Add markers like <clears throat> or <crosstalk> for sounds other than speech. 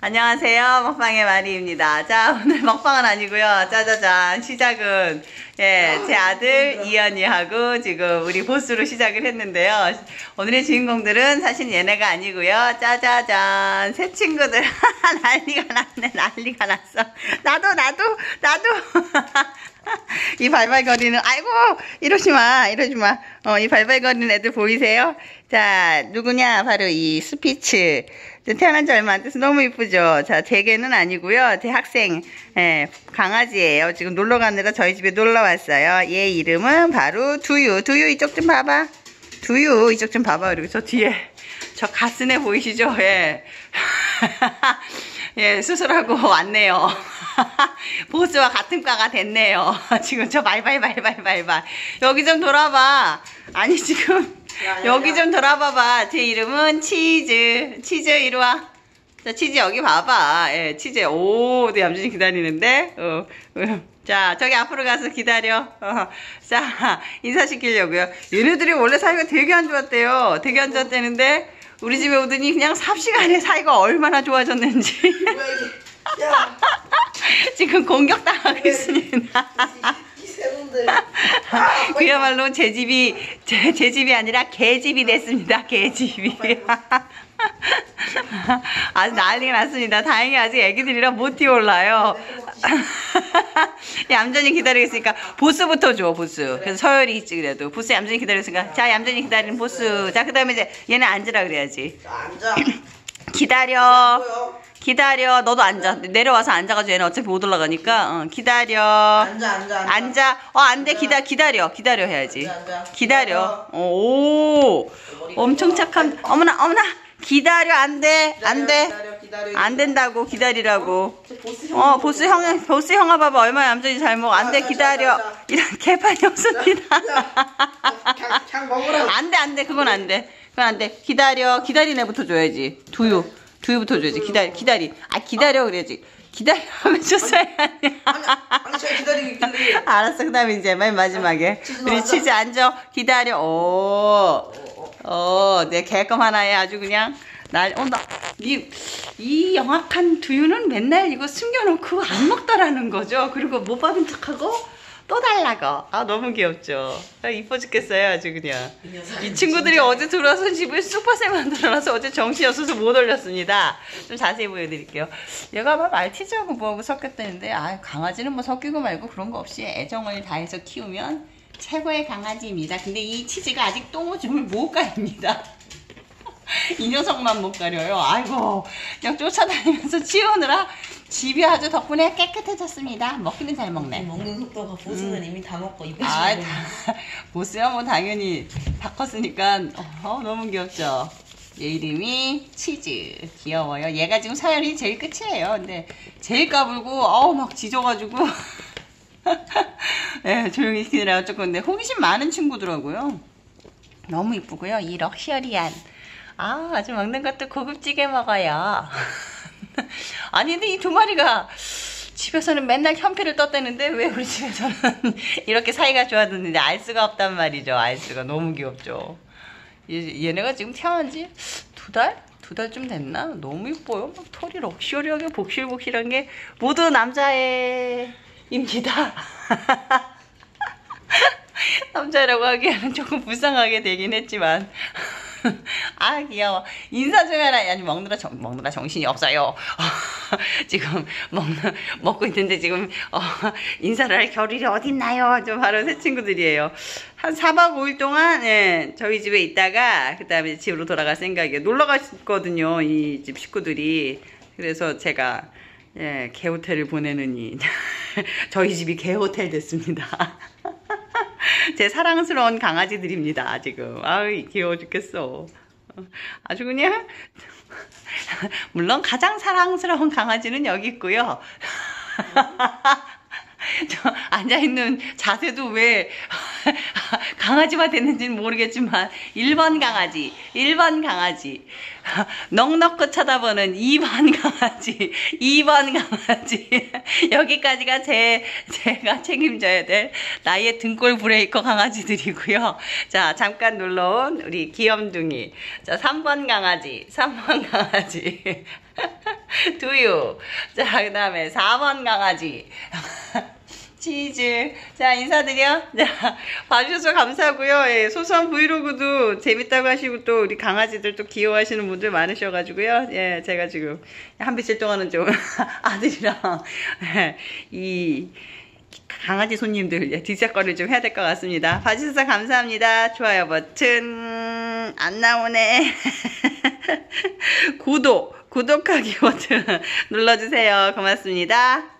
안녕하세요. 먹방의 마리입니다. 자, 오늘 먹방은 아니고요. 짜자잔. 시작은, 예, 제 아들 이연이하고 지금 우리 보스로 시작을 했는데요. 오늘의 주인공들은 사실 얘네가 아니고요. 짜자잔. 새 친구들. <laughs> 난리가 났네. 난리가 났어. 나도, 나도, 나도. <laughs> 이 발발거리는, 아이고! 이러지 마. 이러지 마. 어, 이 발발거리는 애들 보이세요? 자, 누구냐? 바로 이 스피츠. 태어난 지 얼마 안 돼서 너무 이쁘죠? 자, 대개는 아니고요. 대학생, 예, 강아지예요. 지금 놀러 가느라 저희 집에 놀러 왔어요. 얘 이름은 바로 두유. 두유 이쪽 좀 봐봐. 두유 이쪽 좀 봐봐. 그리고 저 뒤에 저 가슴에 보이시죠? 예. <laughs> 예, 수술하고 <laughs> 왔네요. <laughs> 보스와 같은 과가 됐네요. <laughs> 지금 저 발발발발발발. 여기 좀 돌아봐. 아니, 지금 야, 야, 여기 야. 좀 돌아봐봐. 제 이름은 치즈. 치즈, 이리 와. 자, 치즈 여기 봐봐. 예, 치즈. 오, 네, 얌전히 기다리는데. 어, 어. 자, 저기 앞으로 가서 기다려. 어. 자, 인사시키려고요. 얘네들이 원래 사이가 되게 안 좋았대요. 되게 안 좋았대는데, 우리 집에 오더니 그냥 삽시간에 사이가 얼마나 좋아졌는지. <laughs> 지금 공격당하고 있습니다. 이 세분들 <laughs> 그야말로 제 집이 제, 제 집이 아니라 개집이 됐습니다. 개집이. <laughs> 아주 난리가 났습니다. 다행히 아직 애기들이라 못 뛰어올라요. <laughs> 얌전히 기다리고 있으니까 보스부터 줘 보스. 그래서 서열이 있지 그래도 보스 얌전히 기다리고 있으니까 자 얌전히 기다리는 보스. 자 그다음에 이제 얘네 앉으라 그래야지. 자, 앉아 <clears throat> 기다려. 기다려. 너도 앉아. 내려와서 앉아가지고 얘는 어차피 못 올라가니까 어, 기다려. 앉아 앉아 앉아 앉아. 어, 안 돼. 기다, 기다려. 기다려 해야지. 앉아, 앉아. 기다려. 어, 오. 엄청 착한. 어머나, 어머나. 기다려. 안 돼. 안 돼. 기다려 기다려 안 된다고. 기다리라고. 저 보스 형 어, 보스 형, 보스 형아 봐봐. 얼마나 얌전히 잘 먹어. 안 돼. 기다려. 이런 개판이 없습니다. 그냥, 그냥 먹으라 안 돼, 안 돼. 그건 안 돼. 그건 안 돼. 기다려. 기다린 애부터 줘야지. 두유. 두유부터 줘야지. 기다리, 기다리. 아, 기다려. 그래야지. 기다려. 하면 줬어야 하냐. 아니 아니 제가 기다리고 있길래 <laughs> 알았어. 그 다음에 이제 맨 마지막에. 치즈 우리? 치즈 앉아. 기다려. 오. 어, 내 개껌 하나에 아주 그냥. 날, 어, 나, 이, 이 영악한 두유는 맨날 이거 숨겨놓고 안 먹더라는 거죠. 그리고 못 받은 척하고 또 달라고. 아, 너무 귀엽죠. 아, 이뻐 죽겠어요. 아주 그냥. 이 이 친구들이 어제 들어와서 집을 슈퍼세 만 들어놔서 어제 정신이 없어서 못 올렸습니다. 좀 자세히 보여드릴게요. 얘가 막 말티즈하고 뭐하고 섞였다는데, 아 강아지는 뭐 섞이고 말고 그런 거 없이 애정을 다해서 키우면 최고의 강아지입니다. 근데 이 치즈가 아직 똥오줌을 못 가립니다. <laughs> 이 녀석만 못 가려요. 아이고, 그냥 쫓아다니면서 치우느라 집이 아주 덕분에 깨끗해졌습니다. 먹기는 잘 먹네. 먹는 속도가 보스는 이미 다 먹고 입에 아, 다, <laughs> 보스야 뭐 당연히 다 컸으니까 어, 너무 귀엽죠. 얘 이름이 치즈 귀여워요. 얘가 지금 서열이 제일 끝이에요. 근데 제일 까불고 어우 막 짖어가지고 <laughs> 예, 조용히 시키느라고 조금 근데 호기심 많은 친구더라고요. 너무 이쁘고요. 이 럭셔리한 아 아주 먹는 것도 고급지게 먹어요. <laughs> <laughs> 아니 근데 이 두 마리가 집에서는 맨날 현피를 떴다는데 왜 우리 집에서는 <laughs> 이렇게 사이가 좋아졌는지 알 수가 없단 말이죠. 알 수가 너무 귀엽죠. 얘, 얘네가 지금 태어난 지 두 달? 두 달쯤 됐나? 너무 이뻐요. 막 털이 럭셔리하게 복실복실한 게 모두 남자애입니다. <laughs> 남자라고 하기에는 조금 불쌍하게 되긴 했지만 <laughs> 아 귀여워. 인사 좀 해라 아니 먹느라 정, 먹느라 정신이 없어요. <laughs> 지금 먹는 먹고 있는데 지금 어, 인사를 할 겨를이 어딨나요? 좀 바로 새 친구들이에요. 한 4박 5일 동안 예, 저희 집에 있다가 그 다음에 집으로 돌아갈 생각이에요. 놀러 갔거든요 이 집 식구들이. 그래서 제가 예, 개호텔을 보내느니 <laughs> 저희 집이 개호텔 됐습니다 제 사랑스러운 강아지들입니다, 지금. 아유, 귀여워 죽겠어. 어, 아주 그냥, 물론 가장 사랑스러운 강아지는 여기 있고요. <laughs> 저 앉아있는 자세도 왜 <laughs> 강아지가 됐는지는 모르겠지만 1번 강아지, 1번 강아지, <laughs> 넉넉히 쳐다보는 2번 강아지, 2번 강아지 여기까지가 제 제가 책임져야 될 나의 등골 브레이커 강아지들이고요. 자 잠깐 놀러온 우리 귀염둥이, 자 3번 강아지, 3번 강아지. 두유. 자, 그 다음에 4번 강아지. 치즈. 자, 인사드려. 자, 봐주셔서 감사하고요. 예, 소소한 브이로그도 재밌다고 하시고 또 우리 강아지들 또 귀여워하시는 분들 많으셔가지고요. 예, 제가 지금 한 며칠 동안은 좀 <laughs> 아들이랑 예, 이 강아지 손님들 예, 뒷작거리를 좀 해야 될 것 같습니다. 봐주셔서 감사합니다. 좋아요 버튼 안 나오네. <laughs> 구독, 구독하기 버튼 <laughs> 눌러주세요. 고맙습니다.